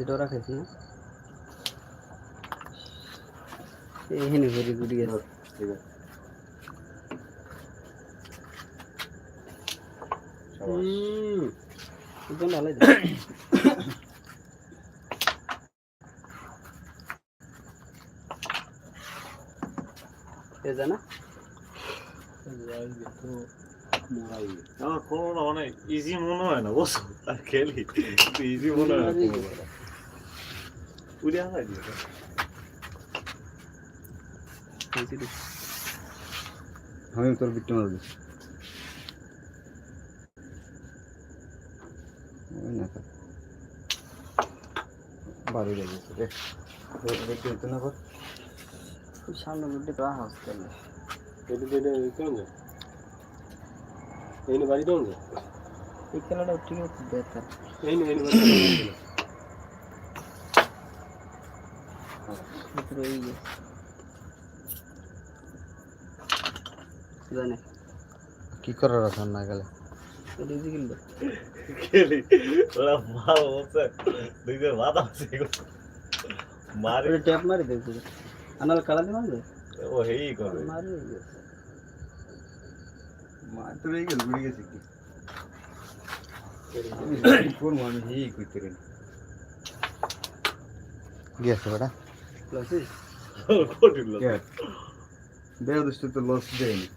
এটা রাখাইছি না। এখানে ভালো এ জানা আমার কোনোটা মানে ইজি মনে হয় না বুঝছ? আর খেলি ইজি মনে হয় না কোনোটা উড়ে হারাই দিয়েছে আমি তোর বিট্টু মারবি ওই না তো বাড়ি লেগেছে রে দেখতে হতো না আবার সামনে গুড্ডে তো আহাজ করলে এটা এটা কেমন যায় এইনে বাড়ি কেমন যায় এই খেলাটা ঠিক আছে বেতার এইনে এইনে বাড়ি কেমন যায়? ভিতরে এই যে জানে কি করার আছে না গেলে এটা ইজি খেলবে খেলি ওরা ভালো বলছে দুইটা বাধা আছে মারি ওটা ট্যাপ মারি দেখছি আনাল কালা দিয়ে মারবে ও হেই করবে মারি মা তো এই গেল ঘুরে গেছে কি কোন আমি এই কইতে রে গেছে বেটা প্লাসি কঠিন লোক কে দেড় দশটা তো লস দেয়নি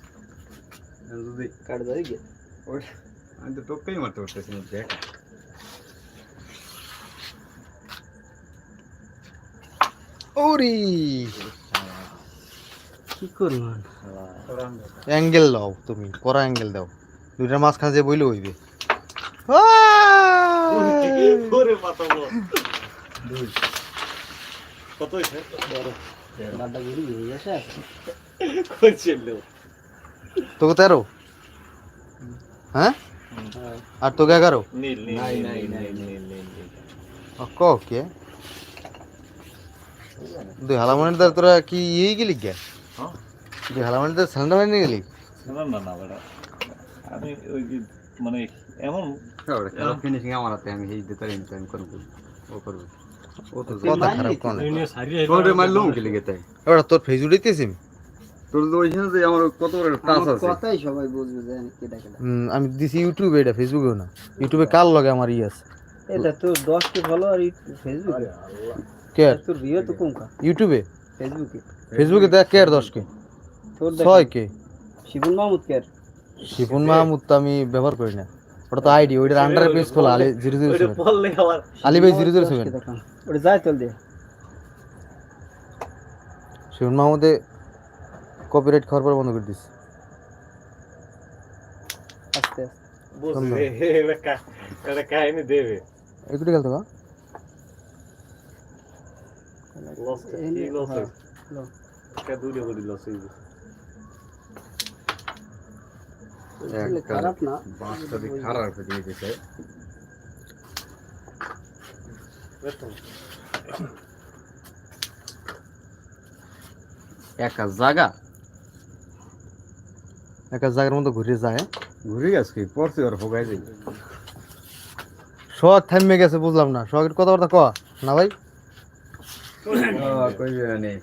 যদি কাট যাই গে ওই আমি তো টোপকেই মারতে পারতেছি না দেখ ওরে কি করব অ্যাঙ্গেল দাও তুমি করা অ্যাঙ্গেল দাও দুইটার মাঝখানে যে বইলে হইবে ওরে পাতা বল কত হয়েছে বাড্ডা ঘুরি হয়ে গেছে করছিল তোকে তেরো? হ্যাঁ? আর তোকে এগারো। ক দুই হালামনের দ্বারা তোরা কি ইয়ে গেলি কে হ্যাঁ? দুই হালামনের দ্বারা স্যালেন্ডার মারি গেলি? না না না বেটা। আমি ওই যে মানে এমন ফিনিশিং আমার হাতে আমি এই দিতে আমি করব ও করবে। কথা খারাপ কোন তোরে মারলুম কি লেগে ওটা তোর ফেস উঠাইতেছি তোর তো ওইখানে যে আমার কত বড় টাচ আছে। কথাই সবাই বুঝবে জানি কেটা কেটা আমি দিছি ইউটিউবে এটা ফেসবুকেও না। ইউটিউবে কার লগে আমার ই আছে? এটা তো দশ কে ফলোয়ার ফেসবুকে। কে? তোর রিও তো কম কা ইউটিউবে? ফেসবুকে। ফেসবুকে দেখ কে আর দশ কে তোর ছয় কে? শিবুল মাহমুদ কে শিপুন মাহমুদ তো আমি ব্যবহার করি না। ওটা তো আইডি ওইটার আন্ডারে পেজ খোলা আলি জিরো জিরো আলি ভাই জিরো জিরো সেভেন ওটা যায় চল দে। শিপুন মাহমুদে কপিরাইট খাওয়ার পর বন্ধ করে দিস। আস্তে বা লস কি লস কা করে লস হইবে আসলে খারাপ না। বাসটা খারাপ হয়ে গেছে একা জায়গা একটা জায়গার মধ্যে ঘুরে যায়? ঘুরে গেছে কি? পড়ছে আর ভোগাই যাই শখ থামে গেছে বুঝলাম না। শখের কথাবার্তা ক? না ভাই? কইবে নেই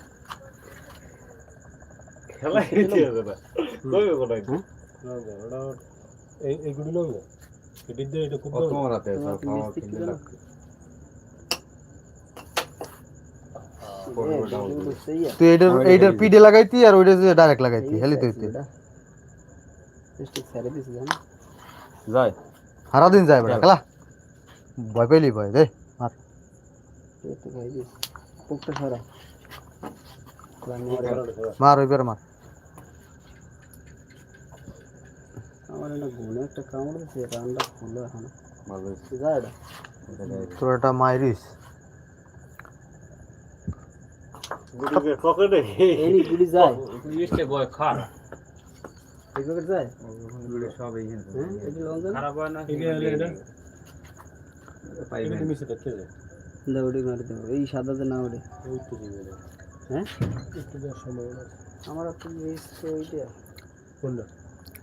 খেলা হবে কইবে কোথায়? এইগুলি লোক না এটি দিয়ে এটা খুব ও তোমার হাতে আছে তোমার কি খাওয়া না? লাগবে। তুই এইটার এইটার পিডে লাগাইতি আর ওইটা ডাইরেক্ট লাগাইতি হেলি তুই? যায়। সারা দিন যায় বেটা খেলা। ভয় পেলি ভয় দে মার ওইবার মার। আমার গুনে একটা কামড় দিছে রান্না খুলে এখন ভালো এটা তোর একটা মাইরিস পকেটে এই গুলি যায় বয় সব এইখানে হ্যাঁ খারাপ হয় না এটা হলে এটা পাইবেন এটা মিশে দেখতে যায় দা ওডি মারি দেবো এই সাদাতে না ওডে হ্যাঁ একটু আমার তো মিস তো ওইটা কোনটা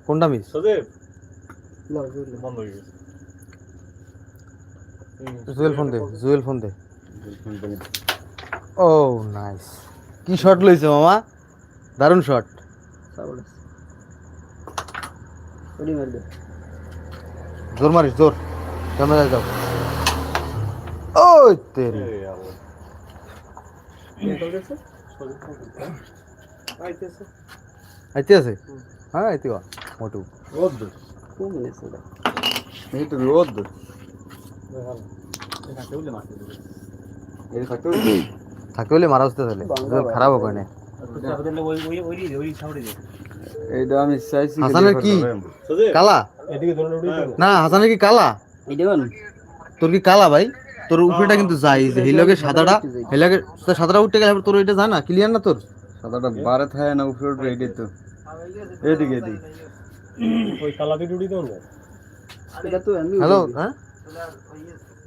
কোনটা মিস জুড়লে বন্ধ হয়ে গেছে। জুয়েল ফোন দে জুয়েল ফোন দে। ও নাইস কি শট লইছে মামা? দারুণ শট জোর মারিস জোর। ক্যামেরা যাও? ওই তেরি। আইতে আছে? হ্যাঁ আইতে বা মোটু রোদ কো মিনিট সেটা এই রোদ এই থাকতে হলে মারা আসতে তাহলে। খারাপ হবে না। এইটা আমি চাইছি কি হাসানের কি? কালা? না হাসানের কি কালা? তোর কি কালা ভাই? তোর উপরেটা কিন্তু যাই যে হিলকে সাদাটা। হিলকে সাদাটা উঠে গেলে তোর এটা যায় না? ক্লিয়ার না তোর? সাদাটা বারে থাকে না উপরে উঠে এইটাই তো। এদিকে এদিকে। ওই কালাতে ডুডি দাও না এটা তো আমি হ্যালো হ্যাঁ?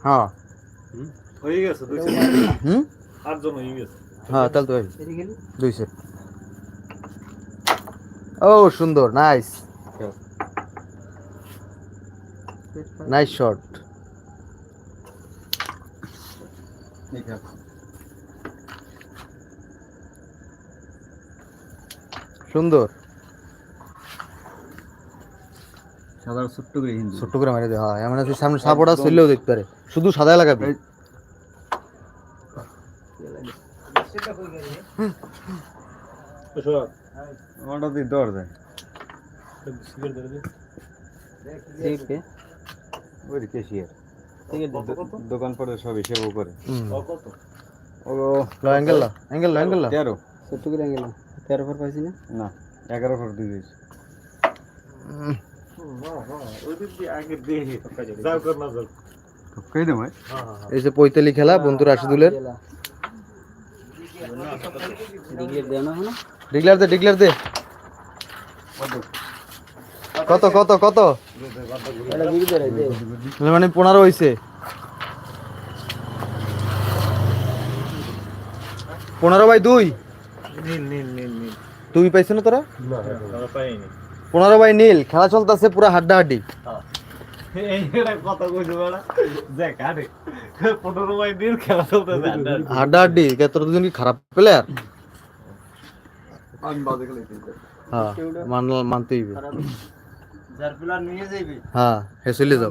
হ্যাঁ। হয়ে গেছে দুই হুম? আটজন হয়ে গেছে। হ্যাঁ তাহলে তো দুই সেট ও সুন্দর নাইস নাইস শট ঠিক আছে সুন্দর। সাদা ছোট্ট করে হিন্দু। ছোট্ট করে মেরে দে হ্যাঁ। এমন আছে সামনে সাপোর্টার চললেও দেখতে পারে। শুধু সাদা লাগাবি ওটা দিয়ে যায় ওই কেশিয়ার দোকান পরে সব হিসেবও করে। Low angle low angle low angle low. তেরো। করে গেলাম তেরো পর পাইছি না? না এগারো ফোর দিয়ে দিয়েছি। এই যে পৈতালি খেলা বন্ধু রাশিদুলের। ডিক্লার দে ডিক্লার দে। কত কত কত? মানে পনেরো হয়েছে পনেরো বাই দুই? নীল নীল নীল নীল। দুই পাইছো না তোরা? পাইনি পনেরো বাই নীল খেলা চলতেছে পুরো হাড্ডা হাড্ডি এই এটা কথা কইছো বড়া যে কাটে পনেরো মাই দিন খেলা চলতেছে আড্ডা হাড্ডা হাড্ডি তোর দুজন কি খারাপ প্লেয়ার হ্যাঁ মানতেই হবে। যার প্লেয়ার নিয়ে যাইবি হ্যাঁ হে চলে যাও।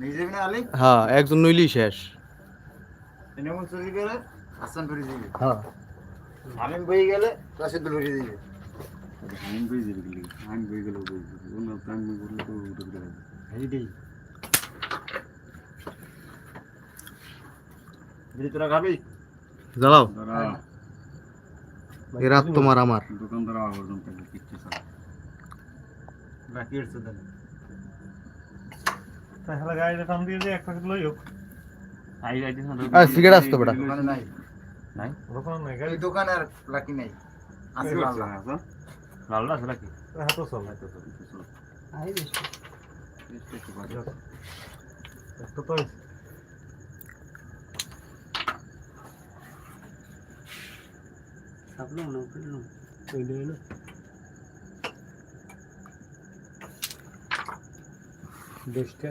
নিয়ে যাবি না আলি হ্যাঁ একজন নইলেই শেষ। এনে চুরি করে আসান করে দিবি হ্যাঁ। আমি বই গেলে রাশিদ ধরে দিবি আমি বই দিবি গেলি আমি বই গেলে বই অন্য প্ল্যান বই করলে তো উঠে দেবে এইটাই দিদি তোরা খাবি জ্বালাও তোরা এ রাত তোমার আমার দোকানদার আবর্জন থাকে কিচ্ছু ছাড়া বাকি এসে দেন তাহলে গাড়িটা টান দিয়ে যে এক প্যাকেট লই হোক আই দিন আর সিগারেট আসতো বেটা দোকানে নাই নাই দোকান নাই গাড়ি দোকানে আর লাকি নাই আছে লাল লাল আছে চল। আই বেশ। একটা তো না ওই দে না। দশটা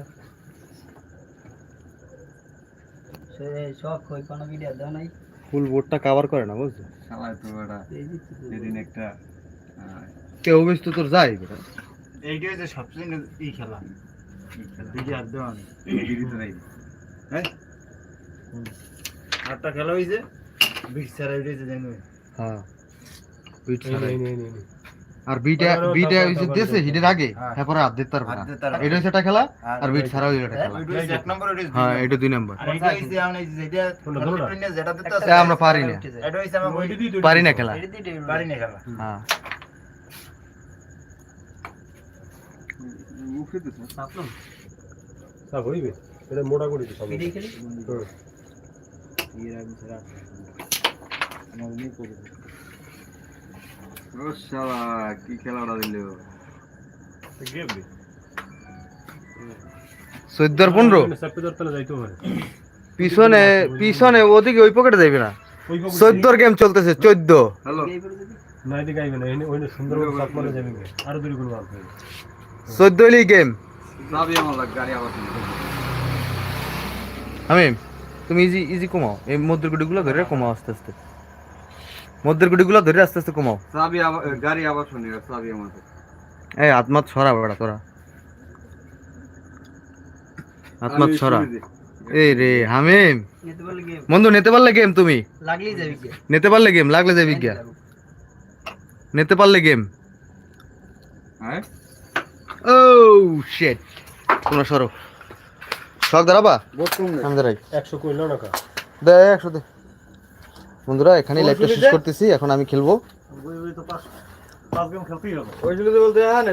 সে সব কই কোন ভিডিও দাও নাই? ফুল বোর্ডটা কভার করে না বুঝছ? শালা তো এটা এই যে সেদিন একটা কেউ বেশ তো তোর যায় বেটা হচ্ছে সবচেয়ে ই খেলা। দিদি আর দেওয়া তো নাই। হ্যাঁ? আটটা খেলা হয়েছে বিশ ছাড়া উঠেছে জানো হ্যাঁ বিট আর বিটা বিটা হইছে দেশে হিটের আগে? হ্যাঁ। হ্যাঁ পরে তার। এটা একটা খেলা আর বিট এটা খেলা। হ্যাঁ এটা দুই নাম্বার। আমরা এটা পারি না। এটা পারি খেলা। পারি না খেলা। হ্যাঁ। মুখে দিছে সাপলো সব হইবে এটা মোটা করে দিছ ভিডিও খেলি ও শালা কি খেলাটা দিল? গেম দি চোদ্দ আর পনেরো পিছনে পিছনে ওদিকে ওই পকেটে যাইবে না? চোদ্দর গেম চলতেছে চোদ্দ। হ্যালো। না এদিকে আইবে না এনে সুন্দর আরও দূরে কোনো মাল পাইবে চোদ্দ হইলেই গেম আমি তুমি ইজি ইজি কমাও। এই মধ্যের গুটিগুলো ধরে কমাও আস্তে আস্তে। মধ্যের গুটিগুলো ধরে আস্তে আস্তে কমাও। চাবি গাড়ি আবার শুনি চাবি আমাদের এই আত্মাত ছড়া বেড়া তোরা। আত্মাত ছড়া। এই রে হামিম। নিতে বন্ধু নিতে পারলে গেম তুমি? নিতে পারলে গেম লাগলে যাবি গিয়া। নিতে পারলে গেম হ্যাঁ? ও শিট তোমরা সরো। শখ দাঁড়াবা আমি দাঁড়াই একশো কইল না কা দে একশো দে। বন্ধুরা এখানে লাইভটা শেষ করতেছি এখন আমি খেলব। ওই তো পাঁচ পাঁচ গেম খেলতেই হবে। ওই বলতে হ্যাঁ